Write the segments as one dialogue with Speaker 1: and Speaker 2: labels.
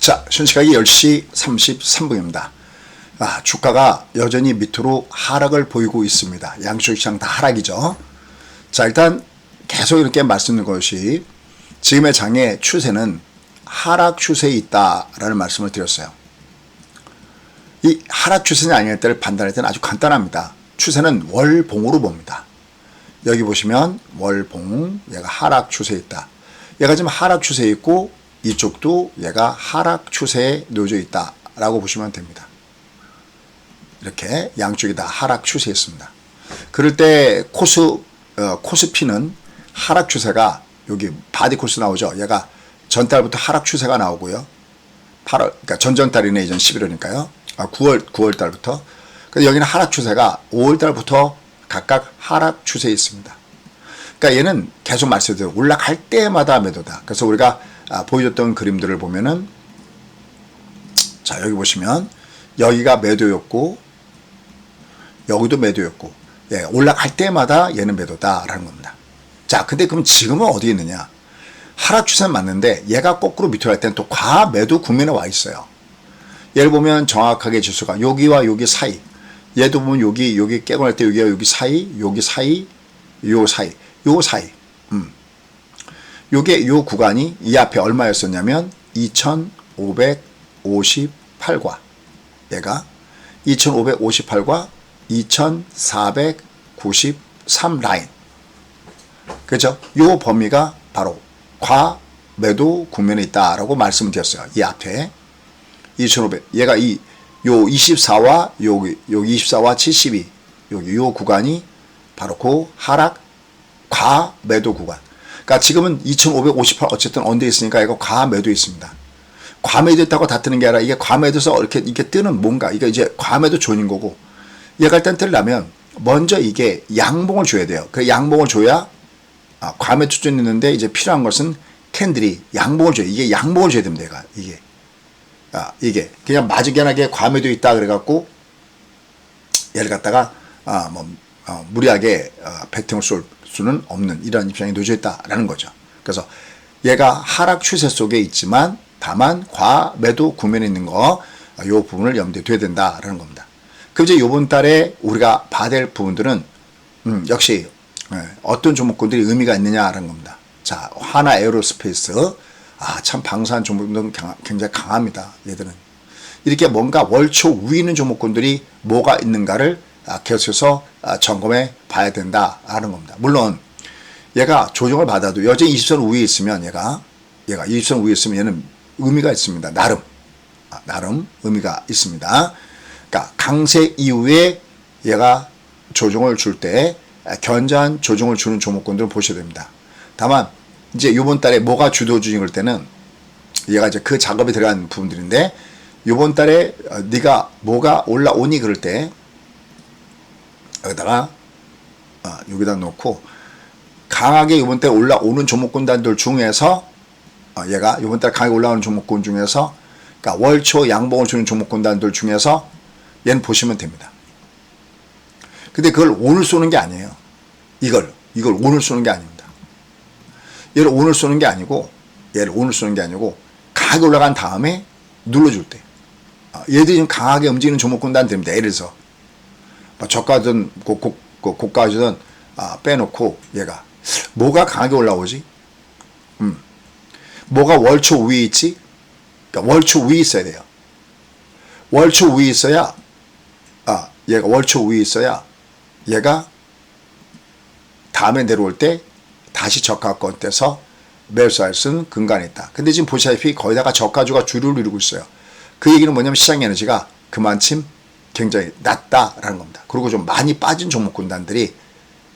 Speaker 1: 자, 현시각이 10시 33분입니다. 아, 주가가 여전히 밑으로 하락을 보이고 있습니다. 양쪽 시장 다 하락이죠. 자, 일단 계속 이렇게 말씀드린 것이 지금의 장의 추세는 하락 추세에 있다라는 말씀을 드렸어요. 이 하락 추세냐 아닐 때를 판단할 때는 아주 간단합니다. 추세는 월봉으로 봅니다. 여기 보시면 월봉, 얘가 하락 추세에 있다. 얘가 지금 하락 추세에 있고 이쪽도 얘가 하락 추세에 놓여져 있다라고 보시면 됩니다. 이렇게 양쪽이 다 하락 추세에 있습니다. 그럴 때 코스 어, 코스피는 하락 추세가 여기 바디 코스 나오죠. 얘가 전달부터 하락 추세가 나오고요. 8월 그러니까 전전달이네 이전 11월이니까요. 아, 9월 9월 달부터. 근데 여기는 하락 추세가 5월 달부터 각각 하락 추세에 있습니다. 그러니까 얘는 계속 말씀드려 올라갈 때마다 매도다. 그래서 우리가 아, 보여줬던 그림들을 보면은 자 여기 보시면 여기가 매도였고 여기도 매도였고 예, 올라갈 때마다 얘는 매도다라는 겁니다. 자 근데 그럼 지금은 어디 있느냐? 하락 추세는 맞는데 얘가 거꾸로 밑으로 갈 때는 또 과매도 국면에 와 있어요. 예를 보면 정확하게 지수가 여기와 여기 사이 얘도 보면 여기 여기 깨고 날 때 여기와 여기 사이 여기 사이 요 사이 요 사이 음. 요게 요 구간이 이 앞에 얼마였었냐면 2558과 얘가 2558과 2493 라인 그죠? 요 범위가 바로 과매도 국면에 있다라고 말씀드렸어요. 이 앞에 2500 얘가 이 요 24와 여기 여기 24와 72 여기 요 구간이 바로 그 하락 과매도 구간. 그러니까 지금은 2558 어쨌든 언제 있으니까 이거 과매도 있습니다. 과매도 있다고 다 뜨는 게 아니라 이게 과매도서 이렇게 이렇게 뜨는 뭔가 이게 이제 과매도 존인 거고 얘가 일단 뜨려면 먼저 이게 양봉을 줘야 돼요. 그 양봉을 줘야 아, 과매 추존 있는데 이제 필요한 것은 캔들이 양봉을 줘요. 이게 양봉을 줘야 됩니다. 얘가 이게 아, 이게 그냥 마지견하게 과매도 있다 그래갖고 얘를 갖다가 아, 뭐 어, 무리하게 어, 배팅을 쏠 수는 없는 이런 입장에 놓여져 있다라는 거죠. 그래서 얘가 하락 추세 속에 있지만 다만 과매도 국면에 있는 거, 이 부분을 염두에 둬야 된다라는 겁니다. 그 이제 요번 달에 우리가 봐야 될 부분들은, 음, 역시, 예, 어떤 종목군들이 의미가 있느냐라는 겁니다. 자, 하나 에어로스페이스. 아, 참 방사한 종목들은 굉장히 강합니다. 얘들은. 이렇게 뭔가 월초 우 있는 종목군들이 뭐가 있는가를 아, 계속해서 아, 점검해 봐야 된다라는 겁니다. 물론 얘가 조정을 받아도 여전히 20선 위에 있으면 얘가 얘가 20선 위에 있으면 얘는 의미가 있습니다. 나름 아, 나름 의미가 있습니다. 그러니까 강세 이후에 얘가 조정을 줄 때 견자한 조정을 주는 종목군들을 보셔야 됩니다. 다만 이제 이번 달에 뭐가 주도주의일 때는 얘가 이제 그 작업에 들어간 부분들인데 이번 달에 어, 네가 뭐가 올라오니 그럴 때 여기다가 어, 여기다 놓고 강하게 이번 때 올라오는 종목군단들 중에서 어, 얘가 이번 달 강하게 올라오는 종목군 중에서 그러니까 월초 양봉을 주는 종목군단들 중에서 얘는 보시면 됩니다. 근데 그걸 오늘 쏘는 게 아니에요. 이걸 이걸 오늘 쏘는 게 아닙니다. 얘를 오늘 쏘는 게 아니고 얘를 오늘 쏘는 게 아니고 강하게 올라간 다음에 눌러줄 때 어, 얘들이 좀 강하게 움직이는 종목군단 됩니다. 예를 들어서 뭐 저가든 고, 고, 가든 아, 빼놓고 얘가 뭐가 강하게 올라오지? 음. 뭐가 월초 위에 있지? 그러니까 월초 위에 있어야 돼요. 월초 위에 있어야 아 얘가 월초 위에 있어야 얘가 다음에 내려올 때 다시 저가권 떼서 매수할 수 있는 근간이 있다. 근데 지금 보시다시피 거의 다가 저가주가 주를 이루고 있어요. 그 얘기는 뭐냐면 시장 에너지가 그만큼 굉장히 낮다라는 겁니다. 그리고 좀 많이 빠진 종목 군단들이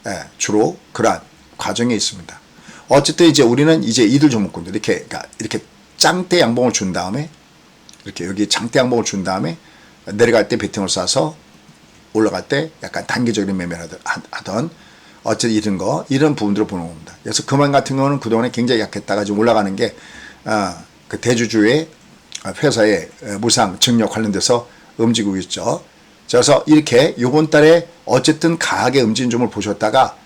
Speaker 1: 예, 주로 그러한 과정에 있습니다. 어쨌든 이제 우리는 이제 이들 종목군들 이렇게 그러니까 이렇게 짱대 양봉을 준 다음에 이렇게 여기 장대 양봉을 준 다음에 내려갈 때 베팅을 쏴서 올라갈 때 약간 단기적인 매매를 하던 어쨌든 이런 거 이런 부분들을 보는 겁니다. 그래서 그만 같은 경우는 그동안에 굉장히 약했다가 지금 올라가는 게그 어, 대주주의 회사의 무상 증력 관련돼서 움직이고 있죠. 그래서 이렇게 요번 달에 어쨌든 강하게 움직인 점을 보셨다가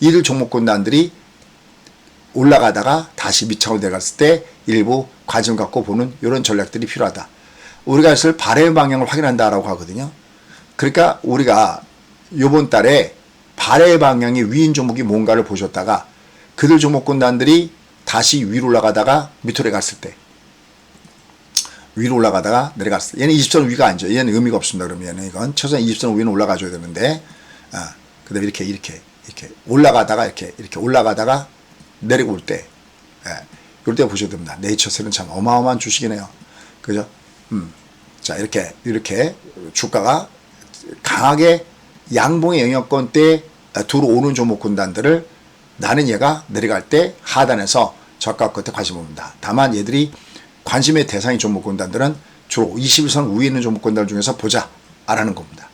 Speaker 1: 이들 종목군단들이 올라가다가 다시 밑창으로 내려갔을 때 일부 관심 갖고 보는 이런 전략들이 필요하다. 우리가 있을 발의 방향을 확인한다라고 하거든요. 그러니까 우리가 요번 달에 발의 방향이 위인 종목이 뭔가를 보셨다가 그들 종목군단들이 다시 위로 올라가다가 밑으로 갔을 때 위로 올라가다가 내려갔을 때 얘는 20선 위가 아니죠. 얘는 의미가 없습니다. 그러면 이건 최소한 20선 위는 올라가줘야 되는데 아, 그 다음에 이렇게 이렇게 이렇게 올라가다가 이렇게 이렇게 올라가다가 내리고 올 때, 예, 이럴 때 보셔야 됩니다. 네이처셀은 참 어마어마한 주식이네요. 그죠? 음. 자, 이렇게, 이렇게 주가가 강하게 양봉의 영역권 때 들어오는 종목 군단들을 나는 얘가 내려갈 때 하단에서 저가 끝에 관심 봅니다. 다만 얘들이 관심의 대상이 종목 군단들은 주로 21선 위에 있는 종목 군단 중에서 보자. 라는 겁니다.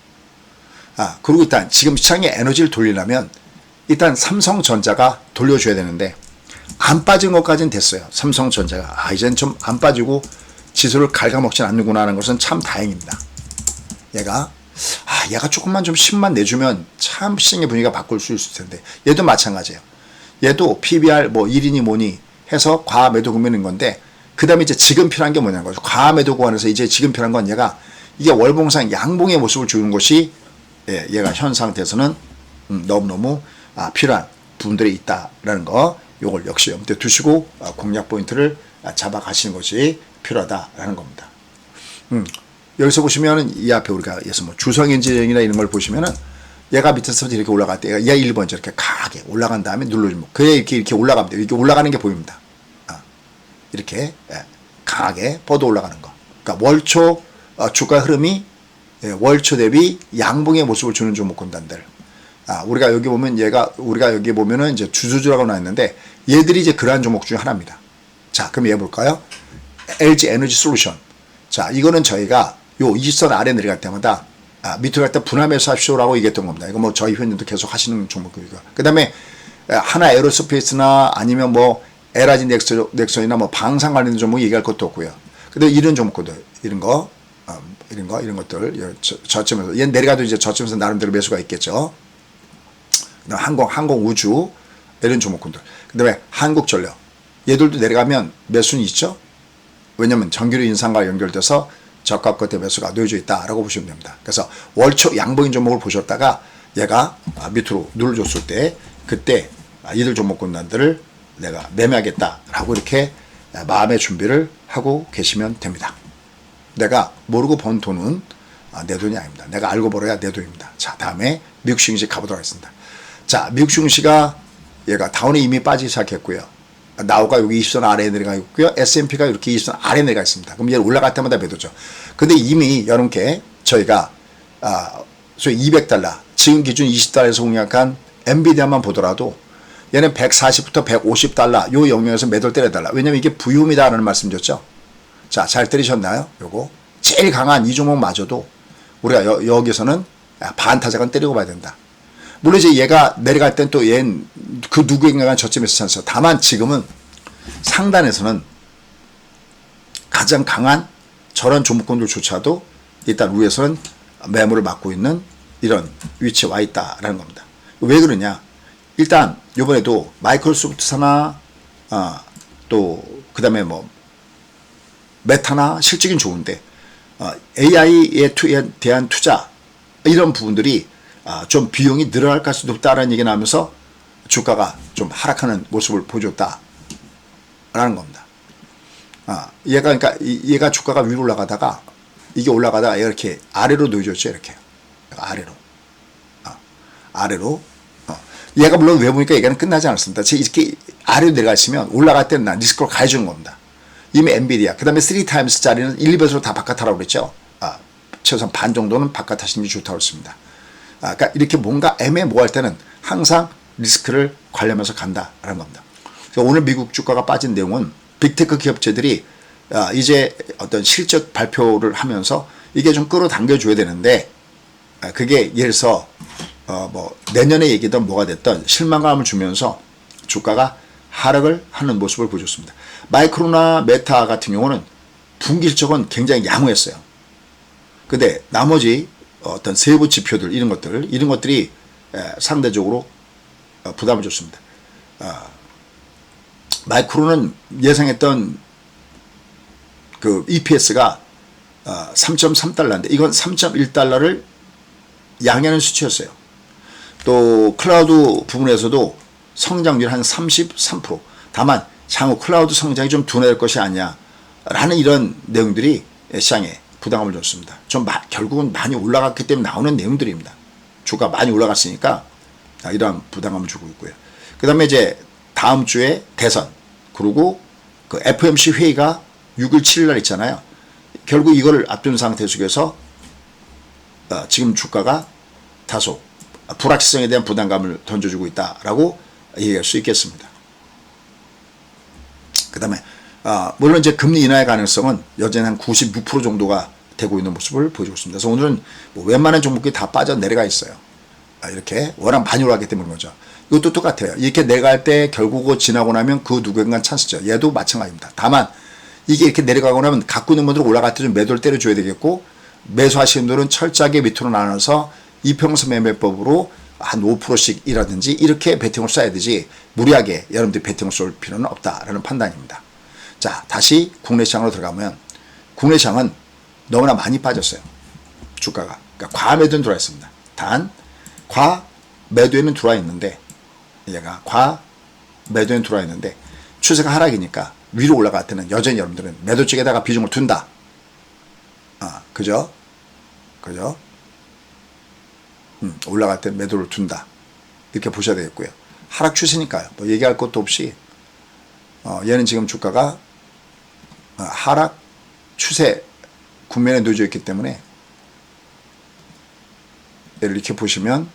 Speaker 1: 아, 그리고 일단 지금 시장에 에너지를 돌리려면 일단 삼성전자가 돌려줘야 되는데 안 빠진 것까지는 됐어요. 삼성전자가 아 이제는 좀안 빠지고 지수를 갉아먹진 않는구나 하는 것은 참 다행입니다. 얘가 아 얘가 조금만 좀 10만 내주면 참 시장의 분위기가 바꿀 수 있을 텐데 얘도 마찬가지예요. 얘도 PBR 뭐 1인이 뭐니 해서 과매도 구매는 건데 그 다음에 이제 지금 필요한 게 뭐냐는 거죠. 과매도 구간에서 이제 지금 필요한 건 얘가 이게 월봉상 양봉의 모습을 주는 것이 예, 얘가 현 상태에서는 음, 너무너무 아, 필요한 부분들이 있다라는 거 요걸 역시 염두에 두시고 아, 공략 포인트를 아, 잡아 가시는 것이 필요하다라는 겁니다. 음, 여기서 보시면은 이 앞에 우리가 예서 뭐 주성 엔지니어링이나 이런 걸 보시면은 얘가 밑에서 이렇게 올라갈 때 얘가 1번 이렇게 강하게 올라간 다음에 눌러주면 그래 이렇게 이렇게 올라갑니다. 이렇게 올라가는 게 보입니다. 아, 이렇게 예, 강하게 뻗어 올라가는 거. 그러니까 월초 어, 주가 흐름이 예, 월초 대비 양봉의 모습을 주는 종목 군단들. 아, 우리가 여기 보면 얘가 우리가 여기 보면은 이제 주주주라고 나와 있는데 얘들이 이제 그러한 종목 중에 하나입니다. 자, 그럼 얘 볼까요? LG 에너지 솔루션. 자, 이거는 저희가 요 20선 아래 내려갈 때마다 아, 밑으로 갈 때 분할매수 합시오라고 얘기했던 겁니다. 이거 뭐 저희 회원님도 계속 하시는 종목이고. 그 다음에 하나 에어로스페이스나 아니면 뭐 에라지 넥스, 넥슨이나 뭐 방산 관련된 종목 얘기할 것도 없고요. 근데 이런 종목들, 이런 거, 어, 이런 거, 이런 것들, 저, 저점에서, 얘 내려가도 이제 저점에서 나름대로 매수가 있겠죠. 그다음 항공, 항공 우주, 이런 종목군들. 그 다음에 한국전력. 얘들도 내려가면 매수는 있죠. 왜냐면 정규리 인상과 연결돼서 저가 끝에 매수가 놓여져 있다라고 보시면 됩니다. 그래서 월초 양봉인 종목을 보셨다가 얘가 밑으로 눌러줬을 때 그때 이들 종목 군단들을 내가 매매하겠다라고 이렇게 마음의 준비를 하고 계시면 됩니다. 내가 모르고 번 돈은 내 돈이 아닙니다. 내가 알고 벌어야 내 돈입니다. 자, 다음에 미국 증시 가보도록 하겠습니다. 자, 미국 증시가 얘가 다운이 이미 빠지기 시작했고요. 나우가 여기 20선 아래에 내려가 있고요. S&P가 이렇게 20선 아래에 내려가 있습니다. 그럼 얘는 올라갈 때마다 매도죠. 근데 이미 여러분께 저희가 아, 소위 200달러, 지금 기준 20달러에서 공략한 엔비디아만 보더라도 얘는 140부터 150달러 요 영역에서 매도를 때려달라. 왜냐면 이게 부유음이다라는 말씀 드렸죠. 자, 잘 때리셨나요? 요거. 제일 강한 이 종목 마저도 우리가 여, 여기서는 반타작은 때리고 봐야 된다. 물론 이제 얘가 내려갈 땐 또 얘는 그 누구인가가 저점에서 찬스. 다만 지금은 상단에서는 가장 강한 저런 종목군들조차도 일단 위에서는 매물을 막고 있는 이런 위치에 와 있다라는 겁니다. 왜 그러냐? 일단 요번에도 마이크로소프트 사나 어, 또 그 다음에 뭐 메타나 실적인 좋은데 어, AI에 투에 대한 투자 이런 부분들이 아, 좀 비용이 늘어날 가능성이 높다라는 얘기 나오면서 주가가 좀 하락하는 모습을 보여줬다라는 겁니다. 아, 얘가 그러니까 얘가 주가가 위로 올라가다가 이게 올라가다가 이렇게 아래로 놓여졌죠 이렇게 아래로 아, 아래로 어. 얘가 물론 외부니까 얘기는 끝나지 않았습니다. 이렇게 아래로 내려가 있으면 올라갈 때는 난 리스크로 가해주는 겁니다. 이미 엔비디아 그 다음에 3타임스 짜리는 1, 2배수로 다 바깥 하라고 그랬죠. 아, 최소한 반 정도는 바깥 하시는 게 좋다고 했습니다. 아, 그러니까 이렇게 뭔가 애매모호할 때는 항상 리스크를 관리하면서 간다라는 겁니다. 오늘 미국 주가가 빠진 내용은 빅테크 기업체들이 아, 이제 어떤 실적 발표를 하면서 이게 좀 끌어당겨 줘야 되는데 아, 그게 예를 들어서 어 뭐 내년에 얘기든 뭐가 됐던 실망감을 주면서 주가가 하락을 하는 모습을 보여줬습니다. 마이크로나 메타 같은 경우는 분기 실적은 굉장히 양호했어요. 근데 나머지 어떤 세부 지표들 이런 것들 이런 것들이 상대적으로 어, 부담을 줬습니다. 아, 마이크로는 예상했던 그 EPS가 3.3달러인데 이건 3.1달러를 양해하는 수치였어요. 또 클라우드 부분에서도 성장률 한 33%. 다만 향후 클라우드 성장이 좀 둔화될 것이 아니냐 라는 이런 내용들이 시장에 부담감을 줬습니다. 좀 마- 결국은 많이 올라갔기 때문에 나오는 내용들입니다. 주가 많이 올라갔으니까 아, 이러한 부담감을 주고 있고요. 그 다음에 이제 다음 주에 대선 그리고 그 FMC 회의가 6일 7일 날 있잖아요. 결국 이거를 앞둔 상태 속에서 어, 지금 주가가 다소 불확실성에 대한 부담감을 던져주고 있다라고 얘기할 수 있겠습니다. 그 다음에 아, 물론 이제 금리 인하의 가능성은 여전히 한 96% 정도가 되고 있는 모습을 보여주고 있습니다. 그래서 오늘은 뭐 웬만한 종목이 다 빠져 내려가 있어요. 아, 이렇게 워낙 많이 올라가기 때문인 거죠. 이것도 똑같아요. 이렇게 내려갈 때 결국 그 지나고 나면 그 누군가 찬스죠. 얘도 마찬가지입니다. 다만 이게 이렇게 내려가고 나면 갖고 있는 분들은 올라갈 때 좀 매도를 때려줘야 되겠고 매수하시는 분들은 철저하게 밑으로 나눠서 이평선 매매법으로 한 5%씩이라든지 이렇게 베팅을 써야 되지 무리하게 여러분들이 베팅을 쏠 필요는 없다라는 판단입니다. 자 다시 국내 시장으로 들어가면 국내 시장은 너무나 많이 빠졌어요. 주가가. 그러니까 과매도는 들어와 있습니다. 단, 과매도에는 들어와 있는데, 얘가 과매도에는 들어와 있는데, 추세가 하락이니까 위로 올라갈 때는 여전히 여러분들은 매도 쪽에다가 비중을 둔다. 아, 그죠? 그죠? 음, 올라갈 때 매도를 둔다. 이렇게 보셔야 되겠고요. 하락 추세니까요. 뭐 얘기할 것도 없이, 어, 얘는 지금 주가가 어, 하락 추세 국면에 놓여져 있기 때문에 얘를 이렇게 보시면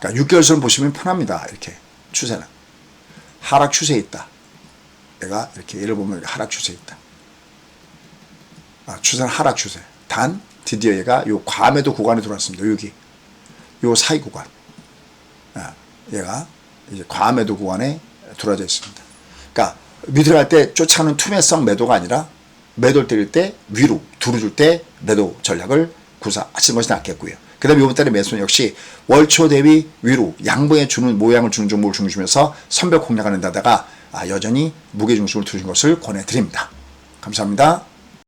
Speaker 1: 그러니까 6개월선 보시면 편합니다. 이렇게 추세는 하락 추세에 있다. 내가 이렇게 예를 보면 하락 추세에 있다. 아, 추세는 하락 추세. 단 드디어 얘가 요 과매도 구간에 들어왔습니다. 여기 요 사이 구간. 아, 얘가 이제 과매도 구간에 들어져 있습니다. 그러니까 밑으로 갈때 쫓아가는 투매성 매도가 아니라 매도를 때릴 때 위로 두루줄 때 매도 전략을 구사하시는 것이 낫겠고요. 그 다음에 이번 달에 매수는 역시 월초 대비 위로 양봉에 주는 모양을 주는 종목을 중심해서 선별 공략하는 데다가 아, 여전히 무게중심을 두신 것을 권해드립니다. 감사합니다.